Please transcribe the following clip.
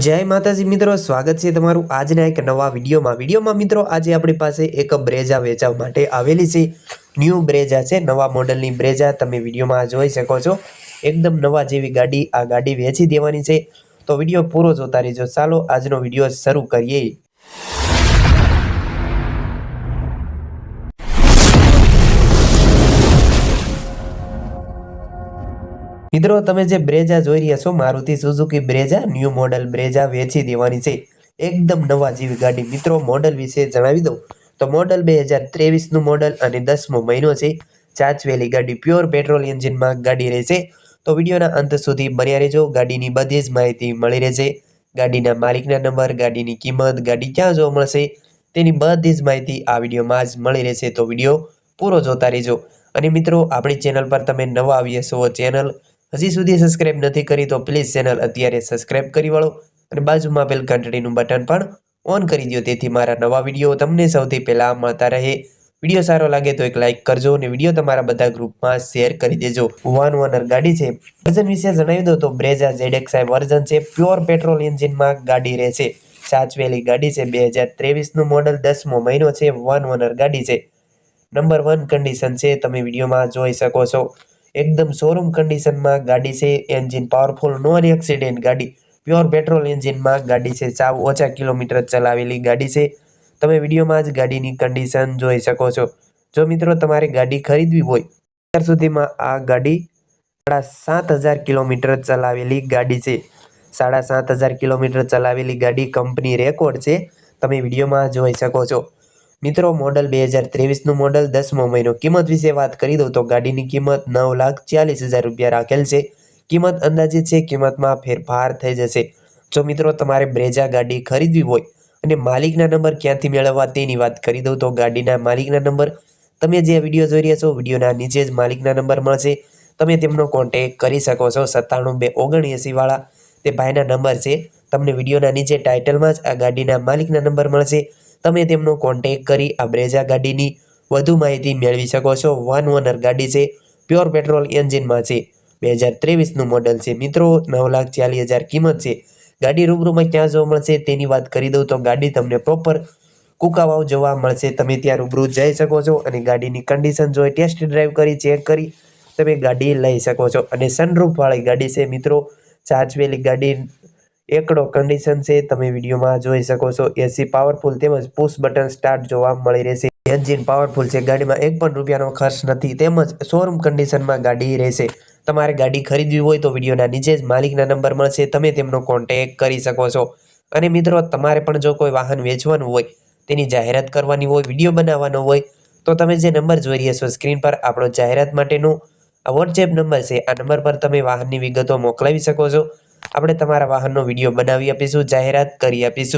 જય માતાજી મિત્રો, સ્વાગત છે તમારું આજના એક નવા વિડીયોમાં. વિડીયોમાં મિત્રો, આજે આપણી પાસે એક બ્રેજા વેચાવ માટે આવેલી છે. ન્યૂ બ્રેજા છે, નવા મોડલની બ્રેજા તમે વિડીયોમાં જોઈ શકો છો. એકદમ નવા જેવી ગાડી, આ ગાડી વેચી દેવાની છે. તો વીડિયો પૂરો જોતા રહેજો. ચાલો આજનો વીડિયો શરૂ કરીએ. મિત્રો, તમે જે બ્રેજા જોઈ રહ્યા છો, Maruti Suzuki Brezza new model Brezza વેચી દેવાની છે. એકદમ નવા જેવી ગાડી. મિત્રો, મોડલ વિશે જણાવી દઉં. તો મોડલ બે હજાર ત્રેવીસનું મોડલ અને દસમો મહિનો છે. ચાચવેલી ગાડી, પ્યોર પેટ્રોલ એન્જિનમાં ગાડી રહેશે. તો વિડીયોના અંત સુધી બન્યા રહેજો. ગાડીની બધી જ માહિતી મળી રહેશે. ગાડીના માલિકના નંબર, ગાડીની કિંમત, ગાડી ક્યાં જોવા મળશે, તેની બધી જ માહિતી આ વિડીયોમાં જ મળી રહેશે. તો વીડિયો પૂરો જોતા રહેજો. અને મિત્રો, આપણી ચેનલ પર તમે નવા આવીએ છો, ચેનલ હજી સુધી સબસ્ક્રાઈબ નથી કરી તો પ્લીઝ ચેનલ અત્યારે સબસ્ક્રાઈબ કરી વાળો અને બાજુમાં આપેલ ઘંટડીનું બટન પણ ઓન કરી દો તેથી મારા નવા વીડિયો તમને સૌથી પહેલાં મળતા રહે. વીડિયો સારો લાગે તો એક લાઇક કરજો અને વીડિયો તમારા બધા ગ્રુપમાં શેર કરી દેજો. વન ઓનર ગાડી છે. વર્ઝન વિશે જણાવી દો તો બ્રેઝા ઝેડએક્સઆઈ વર્ઝન છે. પ્યોર પેટ્રોલ એન્જિનમાં ગાડી રહેશે સાચવેલી ગાડી છે. બે હજાર ત્રેવીસનું મોડલ દસમો મહિનો છે. વન ઓનર ગાડી છે. નંબર વન કન્ડિશન છે. તમે વિડીયોમાં જોઈ શકો છો. એકદમ શોરૂમ કન્ડિશનમાં ગાડી છે એન્જિન પાવરફુલ નોન એક્સિડેન્ટ ગાડી. પ્યોર પેટ્રોલ એન્જિનમાં ગાડી છે, સાવ ઓછા કિલોમીટર ચલાવેલી ગાડી છે. તમે વિડીયોમાં જ ગાડીની કન્ડિશન જોઈ શકો છો. જો મિત્રો તમારે ગાડી ખરીદવી હોય, અત્યાર સુધીમાં આ ગાડી સાડા સાત હજાર કિલોમીટર ચલાવેલી ગાડી છે. સાડા સાત હજાર કિલોમીટર ચલાવેલી ગાડી કંપની રેકોર્ડ છે. તમે વિડીયોમાં જોઈ શકો છો. મિત્રો મોડલ બે હજાર ત્રેવીસનું મોડલ દસમો મહિનો. કિંમત વિશે વાત કરી દઉં તો ગાડીની કિંમત નવ લાખ ચાલીસ હજાર રૂપિયા રાખેલ છે. કિંમત અંદાજિત છે, કિંમતમાં ફેરફાર થઈ જશે. જો મિત્રો, તમારે બ્રેજા ગાડી ખરીદવી હોય અને માલિકના નંબર ક્યાંથી મેળવવા તેની વાત કરી દઉં તો ગાડીના માલિકના નંબર. તમે જે વીડિયો જોઈ રહ્યા છો, વિડીયોના નીચે જ માલિકના નંબર મળશે. તમે તેમનો કોન્ટેક કરી શકો છો, સત્તાણું બે ઓગણએંસીવાળા તે ભાઈના નંબર છે. તમને વિડીયોના નીચે ટાઇટલમાં જ આ ગાડીના માલિકના નંબર મળશે. તમે તેમનો કોન્ટેક કરી આ બ્રેઝા ગાડીની વધુ માહિતી મેળવી શકો છો. વન ઓનર ગાડી છે. પ્યોર પેટ્રોલ એન્જિનમાં છે. બે હજાર ત્રેવીસનું મોડલ છે. મિત્રો નવ લાખ ચાલીસ હજાર કિંમત છે. ગાડી રૂબરૂમાં ક્યાં જોવા મળશે તેની વાત કરી દઉં તો ગાડી તમને પ્રોપર કુકાવાવ જોવા મળશે. તમે ત્યાં રૂબરૂ જઈ શકો છો અને ગાડીની કન્ડિશન જોઈ ટેસ્ટ ડ્રાઈવ કરી ચેક કરી તમે ગાડી લઈ શકો છો. અને સનરૂફવાળી ગાડી છે મિત્રો. સાચવેલી ગાડી એકડો કન્ડિશન છે, તમે વિડીયોમાં જોઈ શકો છો. એસી પાવરફુલ તેમજ પુશ બટન સ્ટાર્ટ જોવા મળી રહેશે. એન્જિન પાવરફુલ છે, ગાડીમાં એક પણ રૂપિયાનો ખર્ચ નથી, તેમજ શોરૂમ કન્ડિશનમાં ગાડી રહેશે. તમારે ગાડી ખરીદવી હોય તો વિડીયોના નીચે જ માલિકના નંબર મળશે, તમે તેમનો કોન્ટેક કરી શકો છો. અને મિત્રો, તમારે પણ જો કોઈ વાહન વેચવાનું હોય, તેની જાહેરાત કરવાની હોય, વીડિયો બનાવવાનો હોય, તો તમે જે નંબર જોઈ રહ્યા છો સ્ક્રીન પર, આપણો જાહેરાત માટેનો આ વોટ્સએપ નંબર છે. આ નંબર પર તમે વાહનની વિગતો મોકલાવી શકો છો. આપણે તમારા વાહનનો વીડિયો બનાવી આપીશું જાહેરાત કરી આપીશું.